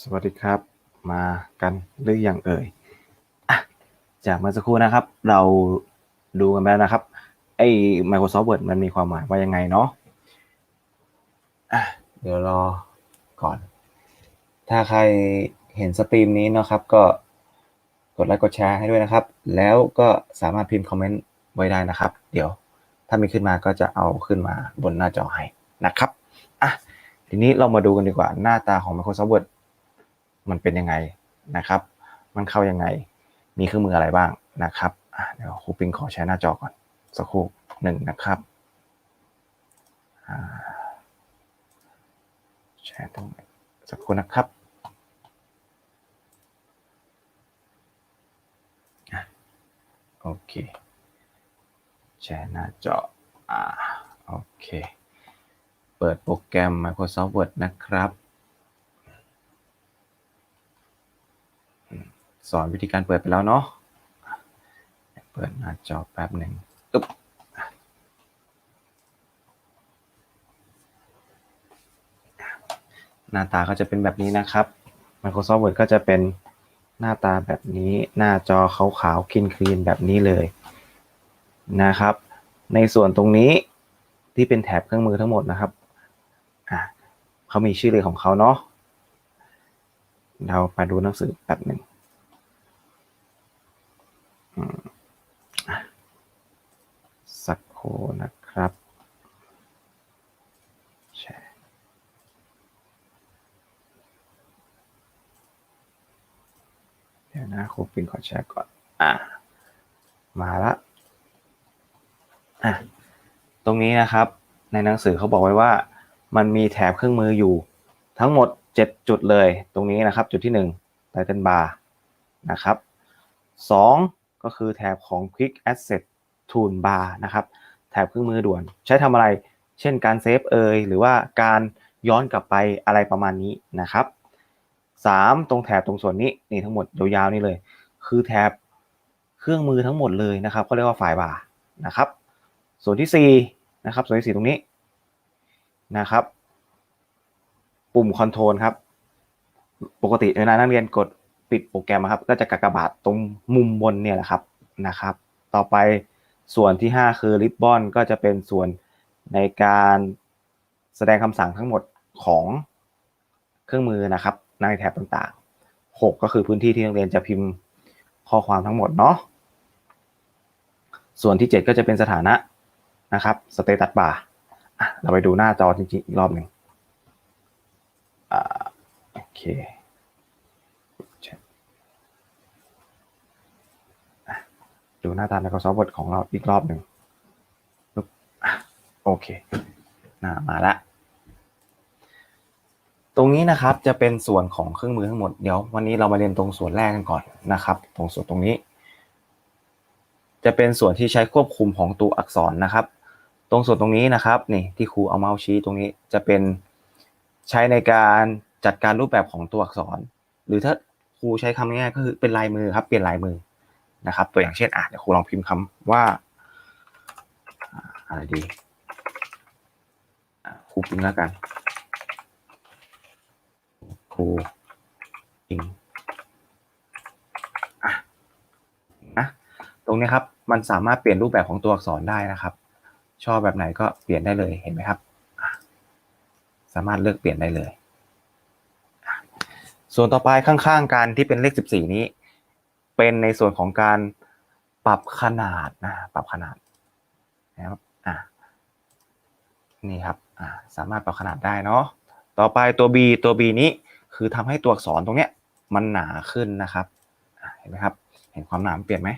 สวัสดีครับ มากันหรือยังเอ่ยอะจากเมื่อสักครู่นะครับ เราดูกันไปแล้วนะครับ ไอ้ Microsoft Word มันมีความหมายว่ายังไงเนาะอะเดี๋ยวรอก่อน ถ้าใครเห็นสตรีมนี้เนาะครับ ก็กดไลค์กดแชร์ให้ด้วยนะครับ แล้วก็สามารถพิมพ์คอมเมนต์ไว้ได้นะครับ เดี๋ยวถ้ามีขึ้นมาก็จะเอาขึ้นมาบนหน้าจอให้นะครับอะทีนี้เรามาดูกันดีกว่าหน้าตาของ Microsoft Word มันเป็นยังไงนะครับ มันเข้ายังไง มีเครื่องมืออะไรบ้างนะครับเดี๋ยวครูปิงขอแชร์หน้าจอก่อน สักครู่หนึ่งนะครับแชร์ตรงไหนสักครู่นะครับอโอเคแชร์หน้าจออ่าโอเค เปิดโปรแกรม Microsoft Word นะครับ สอนวิธีการเปิดไปแล้วเนาะ เปิดหน้าจอแป๊บหนึ่งอึ๊บหน้าตาก็จะเป็นแบบนี้นะครับ Microsoft Word ก็จะเป็นหน้าตาแบบนี้ หน้าจอขาวๆคลีนคลีนแบบนี้เลยนะครับ ในส่วนตรงนี้ที่เป็นแถบเครื่องมือทั้งหมดนะครับเขามีชื่อเลยของเขาเนาะ เราไปดูหนังสือแป๊บหนึ่ง สักโคนะครับแชร์เดี๋ยวนะครูปินขอแชร์ก่อน อะ มาละอะตรงนี้นะครับ ในหนังสือเขาบอกไว้ว่า มันมีแถบเครื่องมืออยู่ทั้งหมด 7 จุดเลย ตรงนี้นะครับ จุดที่1 Title Bar นะครับ2 ก็คือแถบของ Quick Access Toolbar นะครับ แถบเครื่องมือด่วน ใช้ทำอะไร เช่นการเซฟเอยหรือว่าการย้อนกลับไปอะไรประมาณนี้นะครับ 3 ตรงแถบตรงส่วนนี้นี่ทั้งหมดยาวๆนี่เลย คือแถบเครื่องมือทั้งหมดเลยนะครับเขาเรียกว่าไฟล์บาร์นะครับ ส่วนที่4นะครับส่วนที่ 4 ตรงนี้นะครับ ปุ่มคอนโทรลครับ ปกติเวลานักเรียนกด ปิดโปรแกรมครับก็จะกากบาทตรงมุมบนเนี่ยแหละครับนะครับ ต่อไปส่วนที่ 5 คือริบบอนก็จะเป็นส่วนในการแสดงคำสั่งทั้งหมดของเครื่องมือนะครับในแถบต่างๆ 6 ก็คือพื้นที่ที่นักเรียนจะพิมพ์ข้อความทั้งหมดเนาะส่วนที่ 7 ก็จะเป็นสถานะนะครับสเตตัสบาร์เราไปดูหน้าจอจริงๆอีกรอบหนึ่งอโอเคอะ ดูหน้าตา Microsoft Word ของเราอีกรอบหนึ่งโอเคน่ามาละ ตรงนี้นะครับจะเป็นส่วนของเครื่องมือทั้งหมด เดี๋ยววันนี้เรามาเรียนตรงส่วนแรกกันก่อนนะครับ ตรงส่วนตรงนี้ จะเป็นส่วนที่ใช้ควบคุมของตัวอักษรนะครับ ตรงส่วนตรงนี้นะครับนี่ที่ครูเอาเมาส์ชี้ตรงนี้จะเป็นใช้ในการจัดการรูปแบบของตัวอักษร หรือถ้าครูใช้คำง่ายๆก็คือเป็นลายมือครับเปลี่ยนลายมือ นะครับ ตัวอย่างเช่นอะเดี๋ยวครูลองพิมพ์คำว่าอ่าอะไรดีครูพิมพ์แล้วกันครูพิมพ์อะนะตรงนี้ครับมันสามารถเปลี่ยนรูปแบบของตัวอักษรได้นะครับ ชอบแบบไหนก็เปลี่ยนได้เลยเห็นไหมครับ สามารถเลือกเปลี่ยนได้เลย ส่วนต่อไปข้างๆกันที่เป็นเลข 14 นี้ เป็นในส่วนของการปรับขนาดนะปรับขนาดนะครับอะนี่ครับอะสามารถปรับขนาดได้เนาะต่อไปตัว B ตัว B นี้คือทำให้ตัวอักษรตรงเนี้ยมันหนาขึ้นนะครับเห็นไหมครับ เห็นความหนาเปลี่ยนไหม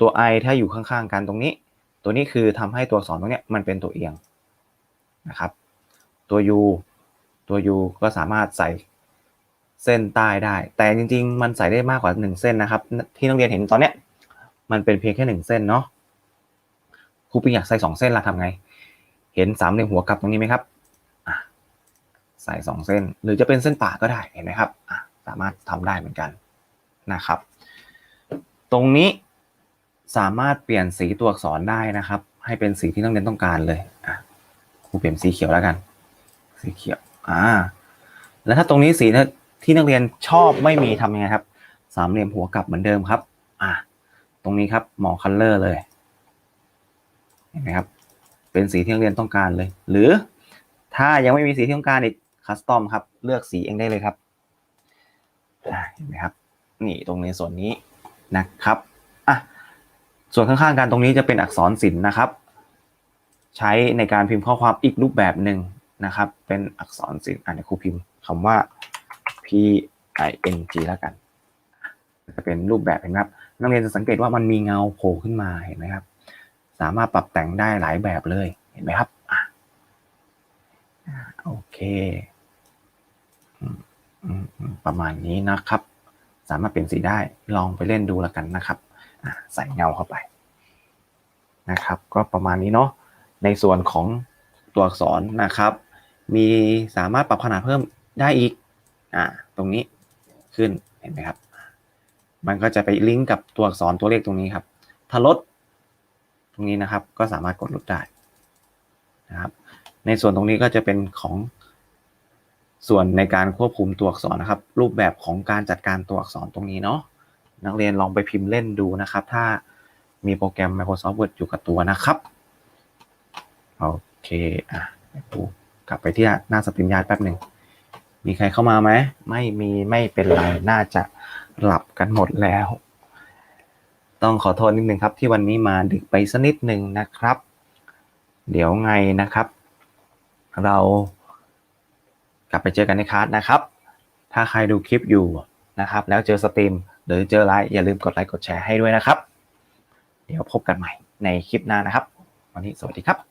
ตัว I ถ้าอยู่ข้างๆกันตรงนี้ ตัวนี้คือทำให้ตัวอักษรตรงเนี้ยมันเป็นตัวเอียงนะครับ ตัว U ตัว U ก็สามารถใส่ เส้นใต้ได้ แต่จริง ๆ มันใส่ได้มากกว่า 1 เส้นนะครับ ที่นักเรียนเห็นตอนเนี้ยมันเป็นเพียงแค่ 1 เส้นเนาะครูปิงอยากใส่ 2 เส้นละทำไง เห็นสามเหลี่ยมหัวกลับตรงนี้ไหมครับอะใส่ 2 เส้น หรือจะเป็นเส้นป่าก็ได้เห็นไหมครับสามารถทำได้เหมือนกันนะครับ ตรงนี้สามารถเปลี่ยนสีตัวอักษรได้นะครับ ให้เป็นสีที่นักเรียนต้องการเลยครูเปลี่ยนสีเขียวแล้วกัน สีเขียวอ่าแล้วถ้าตรงนี้สี ที่นักเรียนชอบไม่มีทำยังไงครับ สามเหลี่ยมหัวกลับเหมือนเดิมครับ อะตรงนี้ครับหมอคัลเลอร์เลยเห็นไหมครับ เป็นสีที่นักเรียนต้องการเลย หรือถ้ายังไม่มีสีที่ต้องการอีกคัสตอมครับ เลือกสีเองได้เลยครับเห็นไหมครับ นี่ตรงในส่วนนี้นะครับอะส่วนข้างๆกันตรงนี้จะเป็นอักษรศิลป์นะครับ ใช้ในการพิมพ์ข้อความอีกรูปแบบหนึ่งนะครับ เป็นอักษรศิลป์อะเดี๋ยวครูพิมพ์คำว่า p i n g แล้วกัน จะเป็นรูปแบบเห็นไหมครับนักเรียนจะสังเกตว่ามันมีเงาโผล่ขึ้นมาเห็นไหมครับ สามารถปรับแต่งได้หลายแบบเลยเห็นไหมครับโอเคประมาณนี้นะครับ สามารถเปลี่ยนสีได้ลองไปเล่นดูแล้วกันนะครับใส่เงาเข้าไปนะครับ ก็ประมาณนี้เนาะในส่วนของตัวอักษรนะครับ มีสามารถปรับขนาดเพิ่มได้อีก อ่าตรงนี้ขึ้นเห็นไหมครับ มันก็จะไปลิงก์กับตัวอักษรตัวเลขตรงนี้ครับ ถ้าลดตรงนี้นะครับ ก็สามารถกดลดได้นะครับ ในส่วนตรงนี้ก็จะเป็นของส่วนในการควบคุมตัวอักษรนะครับ รูปแบบของการจัดการตัวอักษรตรงนี้เนาะนักเรียนลองไปพิมพ์เล่นดูนะครับ ถ้ามีโปรแกรม Microsoft Word อยู่กับตัวนะครับโอเคอะเดี๋ยวกูกลับไปที่หน้าสตรีมยาร์ดแป๊บหนึ่ง มีใครเข้ามาไหม ไม่มีไม่เป็นไร น่าจะหลับกันหมดแล้ว ต้องขอโทษนิดนึงครับ ที่วันนี้มาดึกไปสักนิดหนึ่งนะครับ เดี๋ยวไงนะครับ เรากลับไปเจอกันในคลาสนะครับ ถ้าใครดูคลิปอยู่นะครับ แล้วเจอสตรีมหรือเจอไลฟ์อย่าลืมกดไลค์กดแชร์ให้ด้วยนะครับ เดี๋ยวพบกันใหม่ในคลิปหน้านะครับ วันนี้สวัสดีครับ